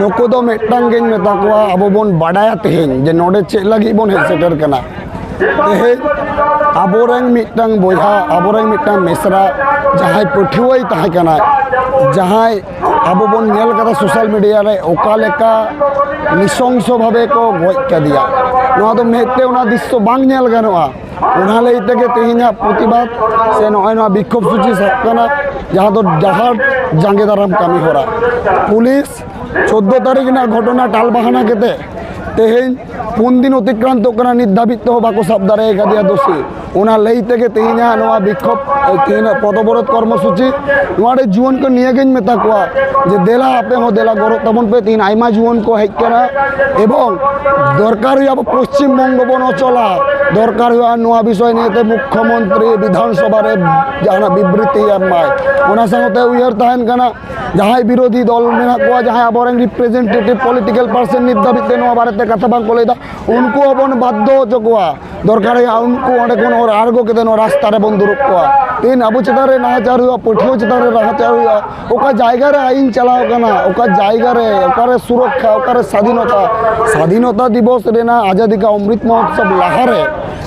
आए ᱫᱚ ᱢᱤᱫᱴᱟᱝ नाम ᱢᱮᱛᱟ ᱠᱚᱣᱟ ᱟᱵᱚ ᱵᱚᱱ ᱵᱟᱰᱟᱭᱟ ᱛᱮᱦᱮᱧ ᱡᱮ पहले ᱪᱮᱫ ᱞᱟᱹᱜᱤᱫ ᱵᱚᱱ ᱦᱮᱡ ᱥᱮᱴᱮᱨ ᱠᱟᱱᱟ আবরেন মিটং বোঝা আবরেন মিটং মেসরা যাহাই পঠিওই তাহাই কানা যাহাই আববন নেল কথা সোশ্যাল মিডিয়া রে ওকালেকা নিঃশংস ভাবে কো গজ কাদিয়া নয়া তো মেতে ওনা দৃশ্য বাং নেল গানোয়া ওনা লাই থেকে তেহিনা প্রতিবাদ সে নয় নয়া বিক্ষোভ সূচি সাপকানা যাহা তো জাহাজ জাঙ্গে দারাম কামি হরা পুলিশ চোদ্দ তারিখ না ঘটনা টালবাহানা কেতে তেহেন পুনদিন অতিক্রান্ত করা নির্ধাবিত বাকু সাবদারে একাদিয়া দোষী। ওনার লেই থেকে তেহিনা বিক্ষোভ পদবরত কর্মসূচি। নোয়ারে জীবনকে নিয়ে মেতা কোয়া, যে দেলা আপে মো দেলা গরো তমন পে তিন আইমা জীবন কো হেক এবং দরকার হইয়া পশ্চিমবঙ্গ বন অচলা দরকার হইয়া নয় বিষয় নিয়ে মুখ্যমন্ত্রী, বিধানসভার যা বিবৃতি এমায় ওনা সঙ্গে উইয়ার তাহেন কেনা যাহাই বিরোধী দল মেনা কোয়া, যাহাই আবরেন রিপ্রেজেন্টেটিভ পলিটিক্যাল পার্সন নির্ধারিত নোয়া বারে સાથે કથા પણ કોલેતા ઉનકુ અપણ બાધો જોગવા দরকার ಅವನ್ ಒಡಕೊಂಡು ಅವ್ರು ಆರ್ಗೋಕಿದ್ದಾನೆ ಅವ್ರು ಹಾಸ್ತಾರೆ ಬಂದು ರೊಕ್ಕ ಏನು ಅಬು ಚಿತಾರೆ ನಾ ಚಾರು ಪುಟ್ಟಿಯೋ ಚಿತಾರೆ ನಾ ಚಾರು ಒಕ್ಕ ಜಾಯ್ಗಾರೆ আইন চালাও কেনা ওকার সুরক্ষা, ওকারে স্বাধীনতা। স্বাধীনতা দিবস আজাদি কা অমৃত মহোৎসব লাহারে।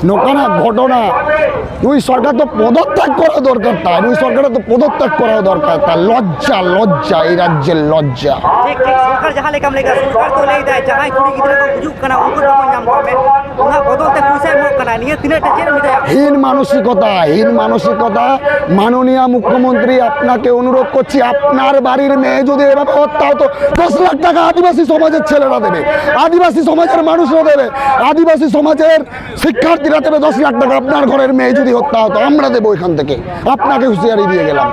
নোকানা ঘটনা। ওই সরকার তো পদত্যাগ করা দরকার তার, ওই সরকারের তো পদত্যাগ করা দরকার তার। লজ্জা লজ্জা, এই রাজ্যের লজ্জা। সরকার হীন মানসিকতা হীন মানসিকতা। মাননীয় মুখ্যমন্ত্রী, আপনাকে অনুরোধ করছি, আপনার বাড়ির মেয়ে যদি এভাবে হত্যা হতো, দশ লাখ টাকা আদিবাসী সমাজের ছেলেরা দেবে, আদিবাসী সমাজের মানুষরা দেবে, আদিবাসী সমাজের শিক্ষার্থীরা দেবে দশ লাখ টাকা। আপনার ঘরের মেয়ে যদি হত্যা হতো, আমরা দেবো এখান থেকে। আপনাকে হুঁশিয়ারি দিয়ে গেলাম।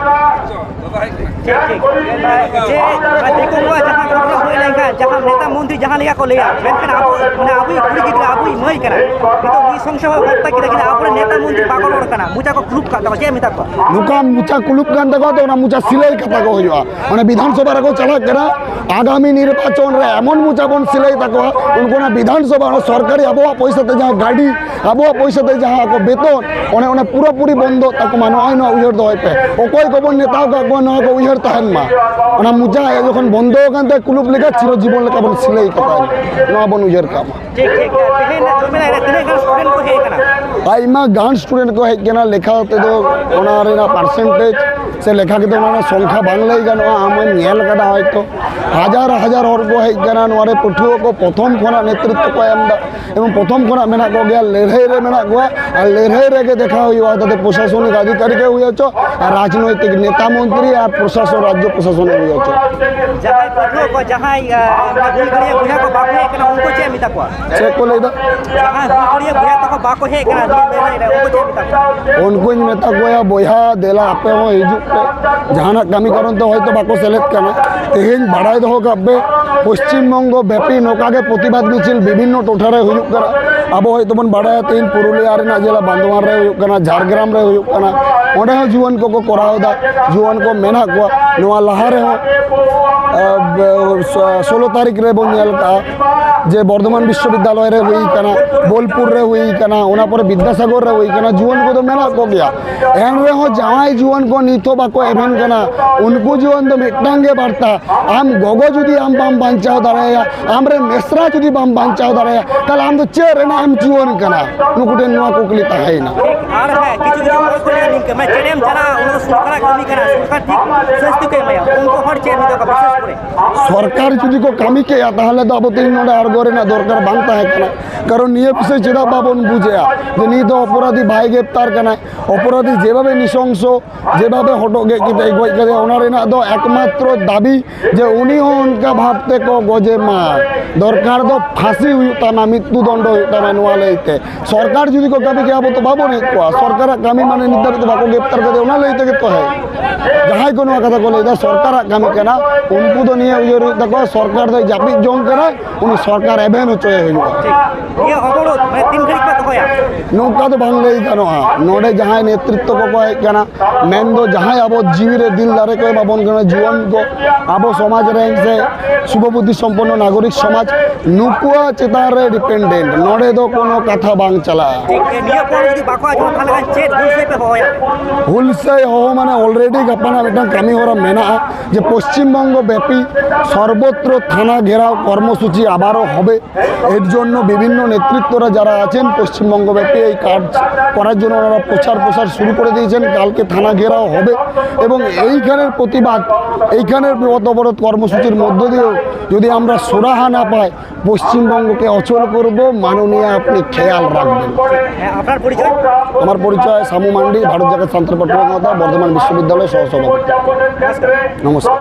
देखो हुआ जहाँ घटना हुए नहीं का जहाँ नेता मंत्री जहाँ लिया को लिया मेनखान आप मैं आप ही खुली की आप ही मई करा तो ये संशय भक्त की देखिए आप नेता मंत्री पागल और कना मुझा को कुलूप का दवा जे मिता को नुका मुझा कुलूप का दवा तो ना मुझा सिलाई का पागो होया মানে বিধানসভা রাখো চালা করা আগামী নির্বাচন রে এমন মুজাবন সিলাই তাকো উনকোনা বিধানসভা সরকারি আবহাওয়া পয়সাতে যা গাড়ি আবহাওয়া পয়সাতে যা বেতন অনে অনে পুরোপুরি বন্ধ তাকে মানে হয় নয় উইহর তাহেন মা ᱚᱱᱟ ᱢᱩᱡᱟ ᱡᱚᱠᱷᱚᱱ ᱵᱚᱱᱫᱚ ᱟᱠᱟᱱ ᱛᱟᱭ ᱠᱩᱞᱩᱯ ᱞᱮᱠᱟ ᱪᱤᱨᱚ ᱡᱤᱵᱚᱱ ᱞᱮᱠᱟ ᱵᱚᱱ ᱥᱤᱞᱟᱹᱭ ᱠᱟᱛᱟ ᱱᱚᱣᱟ ᱵᱚᱱ ᱩᱭᱦᱟᱹᱨ ᱠᱟᱜ ᱢᱟ ᱴᱷᱤᱠ ᱴᱷᱤᱠ ᱛᱤᱱᱟᱹᱜ ᱜᱟᱱ ᱥᱴᱩᱰᱮᱱᱴ ᱠᱚ ᱦᱮᱡ ᱟᱠᱟᱱᱟ ᱟᱭᱢᱟ ᱜᱟᱱ ᱥᱴᱩᱰᱮᱱᱴ ᱠᱚ ᱦᱮᱡ ᱟᱠᱟᱱᱟ ᱞᱮᱠᱷᱟ ᱛᱮᱫᱚ ᱚᱱᱟ ᱨᱮᱱᱟᱜ ᱯᱟᱨᱥᱮᱱᱴᱮᱡᱽ ᱥᱮ ᱞᱮᱠᱷᱟ ᱠᱮᱫᱚ ᱚᱱᱟ ᱥᱚᱝᱠᱷᱟ ᱵᱟᱝ ᱞᱟᱹᱭ ᱜᱟᱱᱚᱜᱼᱟ ᱟᱢᱤᱧ ᱧᱮᱞ ᱠᱟᱫᱟ ᱦᱚᱭᱛᱚ ᱦᱟᱡᱟᱨ ᱦᱟᱡᱟᱨ ᱦᱚᱲ ᱠᱚ ᱦᱮᱡ ᱠᱟᱱᱟ ᱱᱚᱣᱟ ᱨᱮ ᱯᱟᱹᱴᱷᱩᱣᱟᱹ ᱠᱚ ᱯᱨᱚᱛᱷᱚᱢ ᱠᱷᱚᱱᱟᱜ ᱱᱮᱛᱨᱤᱛᱛᱚ ᱠᱚ ᱮᱢᱫᱟ ᱮᱵᱚᱝ ᱯᱨᱚᱛᱷᱚᱢ ᱠᱷᱚᱱᱟᱜ ᱢᱮᱱᱟᱜ ᱠᱚᱜᱮᱭᱟ ᱞᱟᱹᱲᱦᱟᱹᱭ ᱨᱮ ᱢᱮᱱᱟᱜ ᱠᱚᱣᱟ ᱟᱨ ᱞᱟᱹᱲᱦᱟᱹᱭ ᱨᱮᱜᱮ ᱫᱮᱠᱷᱟ ᱦᱩᱭᱩᱜᱼᱟ ᱛᱟᱛᱮ ᱯᱨᱚᱥᱟᱥᱚᱱᱤᱠ ᱟধিকারিকে ᱦᱩᱭ ᱦᱚᱪᱚ ᱟᱨ ᱨᱟᱡᱽᱱᱳᱭᱛᱤᱠ ᱱᱮᱛᱟ ᱢᱚᱱᱛᱨী ᱟᱨ ᱯᱨᱚᱥᱟᱥᱚᱱ ᱨᱟᱡᱽᱡᱚ ᱯᱨᱚᱥᱟᱥᱚᱱᱮ ᱦᱩᱭ ᱦᱚᱪᱚ ᱡᱟᱦᱟᱸᱭ ᱯᱟᱹᱴᱷᱩᱣᱟᱹ ᱠᱚ ᱡᱟᱦᱟᱸᱭ ᱦᱩᱞᱜᱟᱹᱨᱤᱭᱟᱹ ᱵᱚᱭᱦᱟ ᱠᱚ ᱵᱟᱠᱚ ᱦᱮᱡ ᱠᱟᱱᱟ ᱩᱱᱠᱩ ᱪᱮᱫ ᱮᱢ ᱢᱮᱛᱟ ᱠᱚᱣᱟ ᱪᱮᱫ ᱠᱚ ᱞᱟᱹᱭᱫᱟ ᱡᱟᱦᱟᱸᱭ ᱦᱩᱞᱜᱟᱹᱨᱤᱭᱟᱹ ᱵᱚᱭᱦᱟ ᱛᱟᱠᱚ ᱵᱟᱠᱚ ᱦᱮᱡ ᱠᱟᱱᱟ ᱩᱱᱠᱩ ᱪᱮᱫ ᱩᱱᱠᱩᱧ ᱢᱮᱛᱟ ᱠᱚᱣᱟ ᱵᱚᱭᱦᱟ ᱫᱮᱞᱟ ᱟᱯᱮ ᱦᱚᱸ ᱦᱤᱡᱩᱜ ᱯᱮ ᱡᱟᱦᱟᱱᱟᱜ ᱠᱟᱹᱢᱤ ᱠᱟᱨᱚᱱ ᱛᱮ ᱦᱚᱭᱛᱳ ᱵᱟᱠᱚ ᱥᱮᱞᱮᱫ ᱠᱟᱱᱟ ᱛᱮᱦᱮᱧ ᱵᱟᱲᱟᱭ ᱫᱚᱦᱚ ᱠᱟᱜ ᱯᱮ ᱯᱚᱥᱪᱤᱢ ᱵᱚᱝᱜᱚ ᱵᱮᱯᱤ ᱱᱚᱝᱠᱟᱜᱮ ᱯᱨᱚᱛᱤᱵᱟᱫ ᱢᱤᱪᱷᱤᱞ ᱵᱤᱵᱷᱤᱱᱱᱚ ᱴᱚᱴᱷᱟᱨᱮ ᱦᱩᱭᱩᱜ ᱠᱟᱱᱟ ᱟᱵᱚ ᱦᱚᱭ ᱛᱚᱵᱚᱱ ᱵᱟᱲᱟᱭᱟ ᱛᱮᱦᱮᱧ ᱯᱩᱨᱩᱞᱤᱭᱟ ᱨᱮᱱᱟᱜ ᱡᱮᱞᱟ ᱵᱟᱸᱫᱣᱟᱱ ᱨᱮ ᱦᱩᱭᱩᱜ ᱠᱟᱱᱟ ᱡᱷᱟᱲᱜᱨᱟᱢ ᱨᱮ ᱦᱩᱭᱩᱜ ᱠᱟᱱᱟ ᱚᱸᱰᱮ ᱦᱚᱸ ᱡᱩᱣᱟᱹᱱ ᱠᱚᱠᱚ ᱠᱚᱨᱟᱣᱫᱟ ᱡᱩᱣᱟᱹᱱ ᱠᱚ ᱢᱮᱱᱟᱜ ᱠᱚᱣᱟ ᱱᱚᱣᱟ ᱞᱟᱦᱟ ᱨᱮᱦᱚᱸ ষোলো তারিখ রেবো নেলকা যে বর্ধমান বিশ্ববিদ্যালয় রে হুই কানা, বোলপুর রে হুই কানা, ওনা পরে বিদ্যাসাগর রে হুই কানা, জুয়ান কো তো মেনা কো গিয়া। এন রে হো জামাই জুয়ান কো নিতো বা কো এভেন কানা, উনকু জুয়ান তো মিটাঙ্গে বার্তা। আম গগো যদি আম বাম বাঞ্চাও দাঁড়ায়া আম রে মেসরা যদি বাম বাঞ্চাও দাঁড়ায়া, তাহলে আম তো চে রে না। આમ જીવન કરા નુકુટે નો કોકલી તહાય ના આર હે કિછુ જો કોકલી નિક મે ચેડેમ ચલા ઉનો સરકાર કમી કરા સરકાર ঠিক স্বাস্থ্য কে মায়া উনকো হর চে নি দকা বিশেষ করে। সরকার যদি কো কামি কে তাহলে তো আবতে নড়ে আর গরে না দরকার বাংতা হে কানা। কারণ নিয়ে পিছে চেডা বাবন বুঝে যে নি তো অপরাধী ভাই গ্রেপ্তার কানা অপরাধী যেভাবে নিশংস যেভাবে হটকে কিতে গজ করে ওনারে না তো একমাত্র দাবি যে উনি হনকা ভাবতে কো গজে মা। দরকার তো ফাঁসি হুয়ুতা না মৃত্যুদণ্ড হুয়ুতা মাইনুয়া লইতে সরকার যদি কো কামি কে আবো তো বাবো নে কোয়া সরকার কামি মানে নির্ধারিত বাকো গ্রেপ্তার করে ওনা লইতে কে তো হে যাহাই কোনো কথা কলে এটা সরকার কামি কেনা উনকু তো নিয়ে উজর দেখো সরকার তো জাপি জং কেনা উনি সরকার এভেন হচ্ছে হইবা ঠিক ইয়া অবরোধ মানে তিন ঘড়ি ᱱᱚᱝᱠᱟ ᱫᱚ ᱵᱟᱝ ᱞᱟᱹᱭ ᱜᱟᱱᱚᱜᱼᱟ ᱱᱚᱰᱮ ᱡᱟᱦᱟᱸᱭ ᱱᱮᱛᱨᱤᱛᱛᱚ ᱠᱚᱠᱚ ᱦᱮᱡ ᱠᱟᱱᱟ ᱢᱮᱱᱫᱚ ᱡᱟᱦᱟᱸᱭ ᱟᱵᱚ ᱡᱤᱣᱤᱨᱮ ᱫᱤᱞ ᱫᱟᱨᱮ ᱠᱚ ᱮᱢᱟᱵᱚᱱ ᱠᱟᱱᱟ ᱡᱩᱣᱟᱹᱱ ᱠᱚ ᱟᱵᱚ ᱥᱚᱢᱟᱡᱽ ᱨᱮᱱ ᱥᱮ ᱥᱩᱵᱚᱵᱩᱫᱽᱫᱷᱤ ᱥᱚᱢᱯᱚᱱᱱᱚ ᱱᱟᱜᱚᱨᱤᱠ ᱥᱚᱢᱟᱡᱽ ᱱᱩᱠᱩᱣᱟᱜ ᱪᱮᱛᱟᱱ ᱨᱮ ᱰᱤᱯᱮᱱᱰᱮᱱᱴ ᱱᱚᱰᱮ ᱫᱚ ᱠᱳᱱᱳ ᱠᱟᱛᱷᱟ ᱵᱟᱝ ᱪᱟᱞᱟᱜᱼᱟ ᱦᱩᱞᱥᱟᱹᱭ ᱦᱚᱦᱚ ᱢᱟᱱᱮ ᱚᱞᱨᱮᱰᱤ ᱜᱟᱯᱟᱱᱟᱜ ᱢᱤᱫᱴᱟᱝ ᱠᱟᱹᱢᱤᱦᱚᱨᱟ ᱢᱮᱱᱟᱜᱼᱟ যে পশ্চিমবঙ্গ ব্যাপী সর্বত্র থানা ঘেরাও কর্মসূচি আবারও হবে এর জন্য বিভিন্ন নেতৃত্বরা যারা আছেন পশ্চিম ব্যাপী এই কাজ করার জন্য ওনারা প্রচার প্রসার শুরু করে দিয়েছেন। কালকে থানা ঘেরাও হবে এবং এইখানের প্রতিবাদ এইখানের বৃহৎ অবরোধ কর্মসূচির মধ্য দিয়েও যদি আমরা সুরাহা না পাই পশ্চিমবঙ্গকে অচল করব। মাননীয় আপনি খেয়াল রাখবেন। হ্যাঁ আপনার পরিচয়? আমার পরিচয় সামু মান্ডি ভারত জাগাত শান্তির পট্টনাথ বর্ধমান বিশ্ববিদ্যালয় সহসভাপতি। নমস্কার।